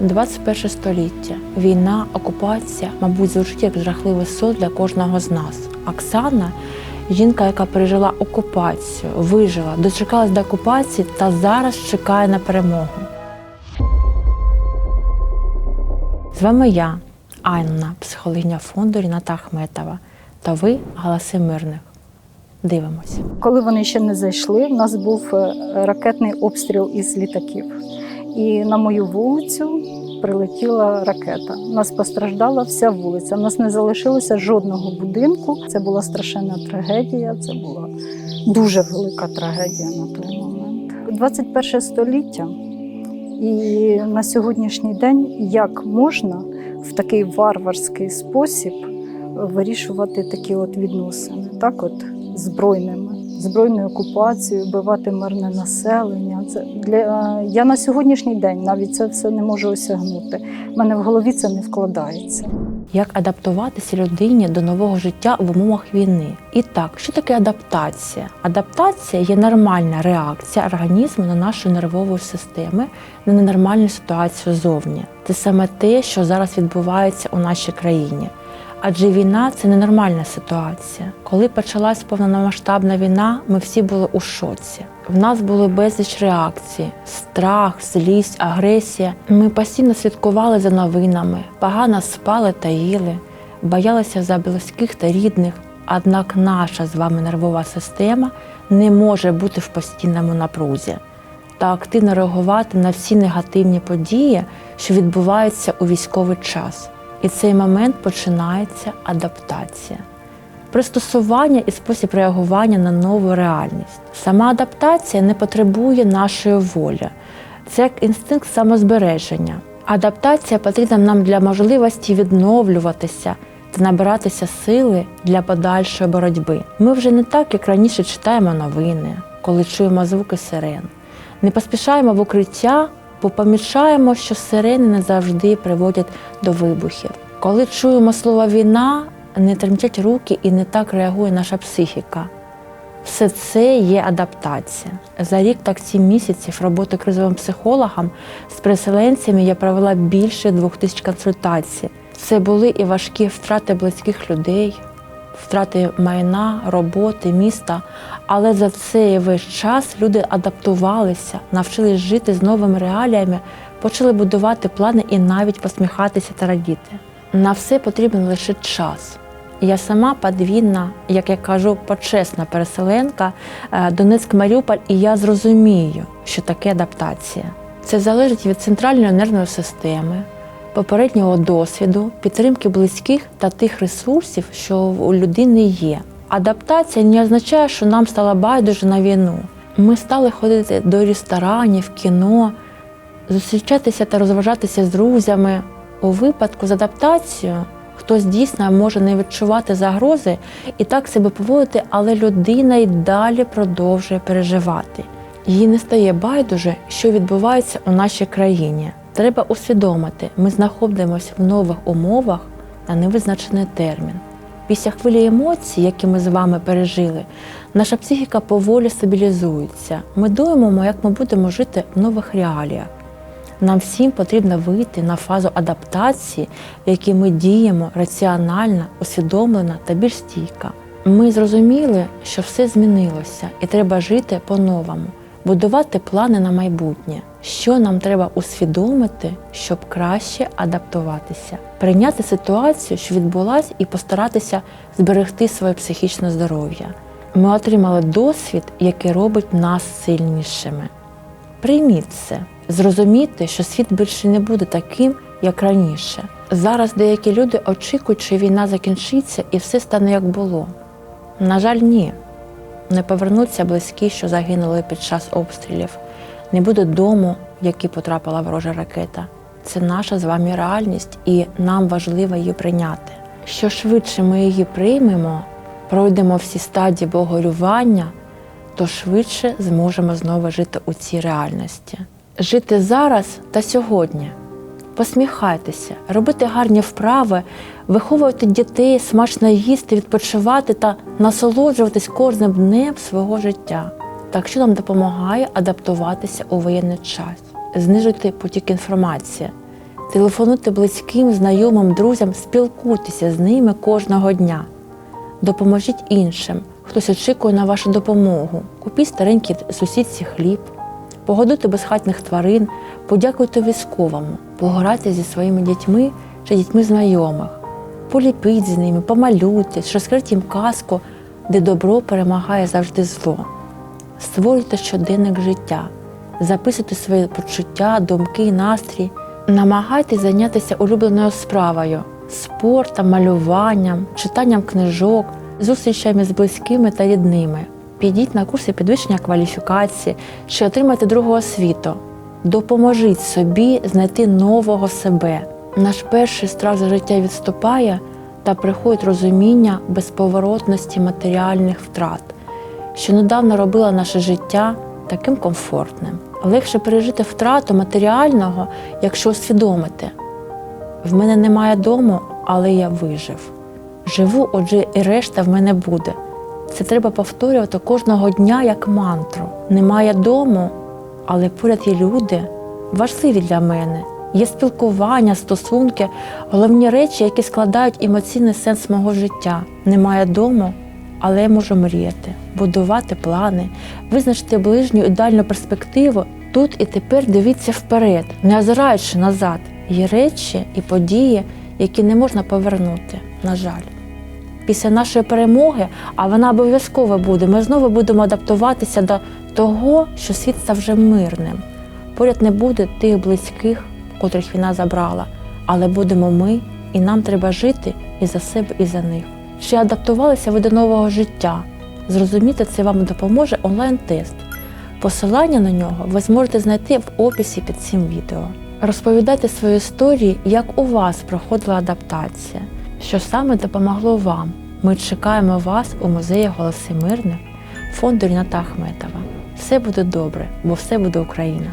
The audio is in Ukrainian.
21 століття. Війна, окупація, мабуть, звучить як жахливий сон для кожного з нас. Оксана жінка, яка пережила окупацію, вижила, дочекалась до окупації та зараз чекає на перемогу. З вами я, Анна, психологиня фонду Ріната Ахметова. Та ви голоси мирних. Дивимося. Коли вони ще не зайшли, в нас був е, ракетний обстріл із літаків. І на мою вулицю прилетіла ракета. Нас постраждала вся вулиця. У нас не залишилося жодного будинку. Це була страшенна трагедія. Це була дуже велика трагедія на той момент. 21 століття. І на сьогоднішній день як можна в такий варварський спосіб вирішувати такі от відносини, так от збройними, збройною окупацією, вбивати мирне населення. Це для я на сьогоднішній день навіть це все не можу осягнути. У мене в голові це не вкладається. Як адаптуватися людині до нового життя в умовах війни? І так, що таке адаптація? Адаптація є нормальна реакція організму на нашу нервову систему на ненормальну ситуацію зовні. Це саме те, що зараз відбувається у нашій країні. Адже війна це ненормальна ситуація. Коли почалась повномасштабна війна, ми всі були у шоці. В нас було безліч реакцій: страх, злість, агресія. Ми постійно слідкували за новинами, погано спали та їли, боялися за близьких та рідних. Однак наша з вами нервова система не може бути в постійному напрузі та активно реагувати на всі негативні події, що відбуваються у військовий час. І цей момент починається адаптація, пристосування і спосіб реагування на нову реальність. Сама адаптація не потребує нашої волі, це як інстинкт самозбереження. Адаптація потрібна нам для можливості відновлюватися та набиратися сили для подальшої боротьби. Ми вже не так, як раніше читаємо новини, коли чуємо звуки сирен. Не поспішаємо в укриття, бо помічаємо, що сирени не завжди приводять до вибухів. Коли чуємо слово війна, не тремтять руки і не так реагує наша психіка. Все це є адаптація. За рік так сім місяців роботи кризовим психологом з переселенцями я провела більше двох тисяч консультацій. Це були і важкі втрати близьких людей, втрати майна, роботи, міста. Але за цей весь час люди адаптувалися, навчились жити з новими реаліями, почали будувати плани і навіть посміхатися та радіти. На все потрібен лише час. Я сама подвійна, як я кажу, почесна переселенка е, Донецьк Маріуполь, і я зрозумію, що таке адаптація. Це залежить від центральної нервної системи, попереднього досвіду, підтримки близьких та тих ресурсів, що у людини є. Адаптація не означає, що нам стало байдуже на війну. Ми стали ходити до ресторанів, кіно, зустрічатися та розважатися з друзями. У випадку з адаптацією хтось дійсно може не відчувати загрози і так себе поводити, але людина й далі продовжує переживати. Їй не стає байдуже, що відбувається у нашій країні. Треба усвідомити, ми знаходимося в нових умовах на невизначений термін. Після хвилі емоцій, які ми з вами пережили, наша психіка поволі стабілізується. Ми думаємо, як ми будемо жити в нових реаліях. Нам всім потрібно вийти на фазу адаптації, в якій ми діємо раціонально, усвідомлено та більш стійко. Ми зрозуміли, що все змінилося, і треба жити по-новому, будувати плани на майбутнє. Що нам треба усвідомити, щоб краще адаптуватися, прийняти ситуацію, що відбулася, і постаратися зберегти своє психічне здоров'я. Ми отримали досвід, який робить нас сильнішими. Прийміть це, зрозумійте, що світ більше не буде таким, як раніше. Зараз деякі люди очікують, що війна закінчиться і все стане як було. На жаль, ні. Не повернуться близькі, що загинули під час обстрілів, не буде дому, в який потрапила ворожа ракета. Це наша з вами реальність, і нам важливо її прийняти. Що швидше ми її приймемо, пройдемо всі стадії богорювання, то швидше зможемо знову жити у цій реальності. Жити зараз та сьогодні. Посміхайтеся, робити гарні вправи, виховувати дітей, смачно їсти, відпочивати та насолоджуватись кожним днем свого життя. Так що нам допомагає адаптуватися у воєнний час, знижити потік інформації, Телефонуйте близьким, знайомим, друзям, спілкуйтеся з ними кожного дня. Допоможіть іншим. Хтось очікує на вашу допомогу. Купіть старенькій сусідці хліб, погодуйте безхатних тварин, подякуйте військовому, пограйте зі своїми дітьми чи дітьми знайомих, поліпіть з ними, помалюйте, розкрийте їм казку, де добро перемагає завжди зло. Створюйте щоденник життя, записуйте свої почуття, думки, настрій. Намагайтесь зайнятися улюбленою справою, спортом, малюванням, читанням книжок, зустрічами з близькими та рідними. Підіть на курси підвищення кваліфікації чи отримайте другу освіту. Допоможіть собі знайти нового себе. Наш перший страх за життя відступає та приходить розуміння безповоротності матеріальних втрат що недавно робила наше життя таким комфортним. Легше пережити втрату матеріального, якщо усвідомити. В мене немає дому, але я вижив. Живу, отже, і решта в мене буде. Це треба повторювати кожного дня як мантру. Немає дому, але поряд є люди, важливі для мене. Є спілкування, стосунки, головні речі, які складають емоційний сенс мого життя. Немає дому, але я можу мріяти, будувати плани, визначити ближню ідеальну перспективу. Тут і тепер дивіться вперед, не озираючи назад. Є речі і події, які не можна повернути, на жаль. Після нашої перемоги, а вона обов'язково буде, ми знову будемо адаптуватися до того, що світ став вже мирним. Поряд не буде тих близьких, котрих війна забрала, але будемо ми, і нам треба жити і за себе, і за них. Чи адаптувалися ви до нового життя? Зрозуміти це вам допоможе онлайн-тест. Посилання на нього ви зможете знайти в описі під цим відео. Розповідайте свої історії, як у вас проходила адаптація, що саме допомогло вам. Ми чекаємо вас у музеї Голоси Мирних фонду Ріната Ахметова. Все буде добре, бо все буде Україна.